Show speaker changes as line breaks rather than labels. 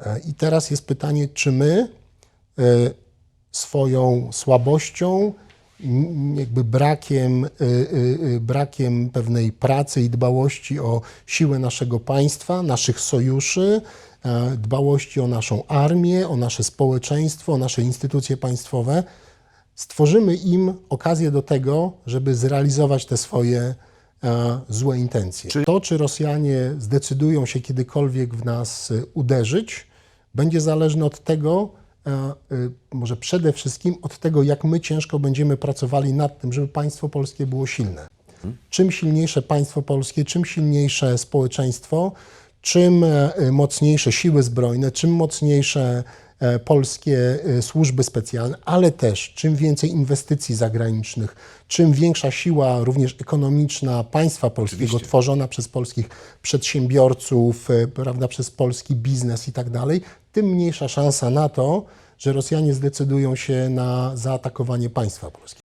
E, I teraz jest pytanie, czy my e, swoją słabością, jakby brakiem, y, brakiem pewnej pracy i dbałości o siłę naszego państwa, naszych sojuszy, e, dbałości o naszą armię, o nasze społeczeństwo, o nasze instytucje państwowe, stworzymy im okazję do tego, żeby zrealizować te swoje e, złe intencje.
Czy-
To, czy Rosjanie zdecydują się kiedykolwiek w nas e, uderzyć, będzie zależne od tego, e, e, może przede wszystkim od tego, jak my ciężko będziemy pracowali nad tym, żeby państwo polskie było silne. Czym silniejsze państwo polskie, czym silniejsze społeczeństwo, czym e, mocniejsze siły zbrojne, czym mocniejsze e, polskie e, służby specjalne, ale też czym więcej inwestycji zagranicznych, czym większa siła również ekonomiczna państwa polskiego,
Oczywiście.
tworzona przez polskich przedsiębiorców, prawda, przez polski biznes i tak dalej, tym mniejsza szansa na to, że Rosjanie zdecydują się na zaatakowanie państwa polskiego.